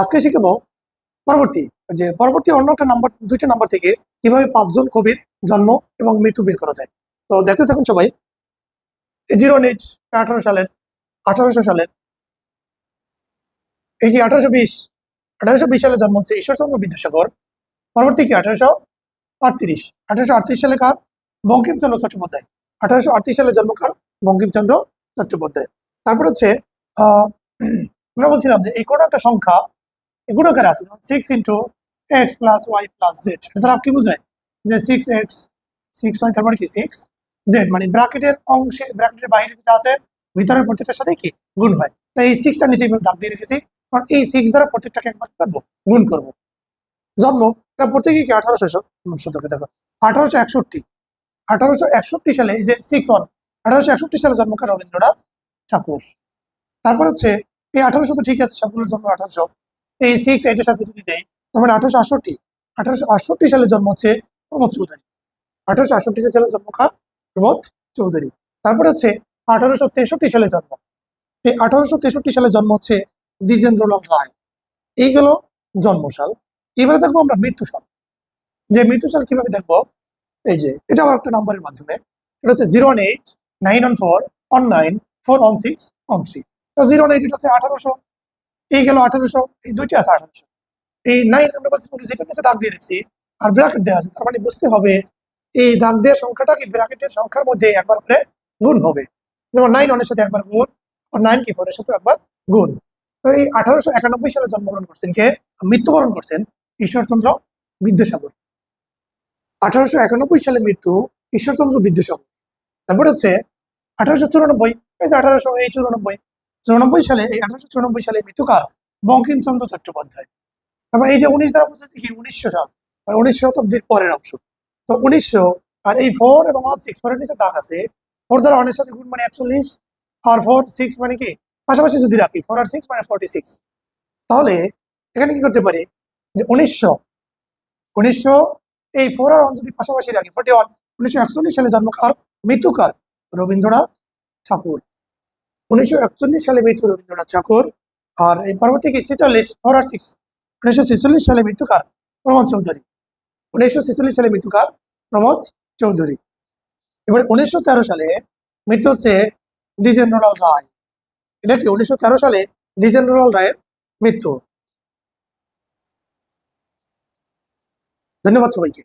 আজকে শিখব পরবর্তী যে পরবর্তী অন্য একটা নাম্বার দুইটা নাম্বার থেকে কীভাবে পাঁচজন কবির জন্ম এবং মৃত্যু বের করা যায়? তো দেখতে থাকুন সবাই। জিরো এইট আঠারো সালের আঠারোশো সালের এই যে আঠারোশো বিশ আঠারোশো বিশ সালে জন্ম হচ্ছে ঈশ্বরচন্দ্র বিদ্যাসাগর। পরবর্তী কি? আঠারোশো আটত্রিশ। আঠারোশো আটত্রিশ সালে কার? বঙ্কিমচন্দ্র চট্টোপাধ্যায়। আঠারোশো আটত্রিশ সালে জন্ম কার? বঙ্কিমচন্দ্র চট্টোপাধ্যায়। তারপর হচ্ছে আহ, আমরা বলছিলাম যে এই কোনো একটা সংখ্যা গুণাকারে আছে, যেমন six into X plus Y plus Z তারা কি বোঝায়? যে সিক্স এক্স সিক্স ওয়াই তারপরে কি? সিক্স জেড মানে ব্র্যাকেটের অংশে, ব্র্যাকেটের বাইরে যেটা আছে, ভিতরের প্রত্যেকটার সাথে কি? গুণ হয়। তো এই সিক্সটা নিচে দাগ দিয়ে রেখেছি, কারণ এই সিক্স দ্বারা প্রত্যেকটাকে একবার করব? গুণ করব। জন্ম, এটা প্রত্যেকে কি? আঠারোশো শতকে, দেখো। আঠারোশো একষট্টি। আঠারোশো একষট্টি সালে এই যে সিক্স ওয়ান আঠারোশো একষট্টি সালে জন্মকার রবীন্দ্রনাথ ঠাকুর। তারপর হচ্ছে, এই আঠারোশো তো ঠিক আছে, সবগুলোর জন্ম আঠারোশো। এই সিক্স এইটের সাথে যদি দেয় তার মানে আঠারোশো আটষট্টি। আঠারোশো আটষট্টি সালে জন্ম হচ্ছে প্রমোদ চৌধুরী। আঠারোশো আটষট্টি সালে জন্ম খান প্রমোদ চৌধুরী। তারপর হচ্ছে আঠারোশো তেষট্টি সালে জন্ম। এই আঠারোশো তেষট্টি সালে জন্ম হচ্ছে দ্বিজেন্দ্রলাল রায়। এইগুলো জন্মসাল। এবারে দেখব আমরা মৃত্যুসাল যে মৃত্যুসাল কীভাবে দেখব? এই যে, এটা আমার একটা নাম্বারের মাধ্যমে। এটা হচ্ছে zero one eight nine one four one nine four one six one three তো জিরো ওয়ান এইট এটা হচ্ছে আঠারোশো এই গেল আঠারোশো, এই দুইটি আছে আঠারোশো। এই নাইন আমরা বলছি দাগ দিয়ে রেখেছি আর ব্র্যাকেট দেওয়া আছে, তার মানে বুঝতে হবে এই দাগ দেওয়ার সংখ্যাটা কি ব্র্যাকেটের সংখ্যার মধ্যে একবার করে গুণ হবে। যেমন নাইন ওয়ানের সাথে একবার গুণ, আর নাইন কি ফোরের সাথে একবার গুণ। তো এই আঠারোশো একানব্বই সালে জন্মগ্রহণ করছেন কে? মৃত্যুবরণ করছেন ঈশ্বরচন্দ্র বিদ্যাসাগর। আঠারোশো একানব্বই সালে মৃত্যু ঈশ্বরচন্দ্র বিদ্যাসাগর। তারপরে হচ্ছে আঠারোশো চুরানব্বই, এই যে আঠারোশো, এই চুরানব্বই চুরানব্বই সালে, এই আঠারোশো চুরানব্বই সালে মৃত্যুকার বঙ্কিমচন্দ্র চট্টোপাধ্যায়। তারপর এই যে উনিশ দ্বারা বুঝেছি কি, উনিশশো সাল মানে উনিশ শতাব্দীর পরের অংশ। তো উনিশশো, আর এই ফোর এবং ওয়ান সিক্স ফোরের নিচে দাগ আছে ফোর দ্বারা অনেক সাথে গুণ মানে একচল্লিশ, আর ফোর সিক্স মানে কি, পাশাপাশি যদি রাখি ফোর আর সিক্স মানে ফোর্টি সিক্স তাহলে এখানে কি করতে পারি, যে উনিশশো উনিশশো, এই ফোর আর ওয়ান যদি পাশাপাশি রাখি ফোর্টি ওয়ান উনিশশো একচল্লিশ সালে জন্মকার মৃত্যুকার রবীন্দ্রনাথ ঠাকুর। উনিশশো একচল্লিশ সালে মৃত্যু রবীন্দ্রনাথ ঠাকুর আর এই পরবর্তী কি? ছেচল্লিশ ফোর আর সিক্স। উনিশশো ছেচল্লিশ সালে মৃত্যুকার প্রমোদ চৌধুরী। উনিশশো ছেচল্লিশ সালে মৃত্যুকার প্রমোদ চৌধুরী। এবারে উনিশশো সালে মৃত্যু হচ্ছে দ্বিজেন্দ্রলাল রায়। এটা কি? উনিশশো তেরো সালে দ্বিজেন্দ্রলাল রায়ের মৃত্যু। ধন্যবাদ সবাইকে।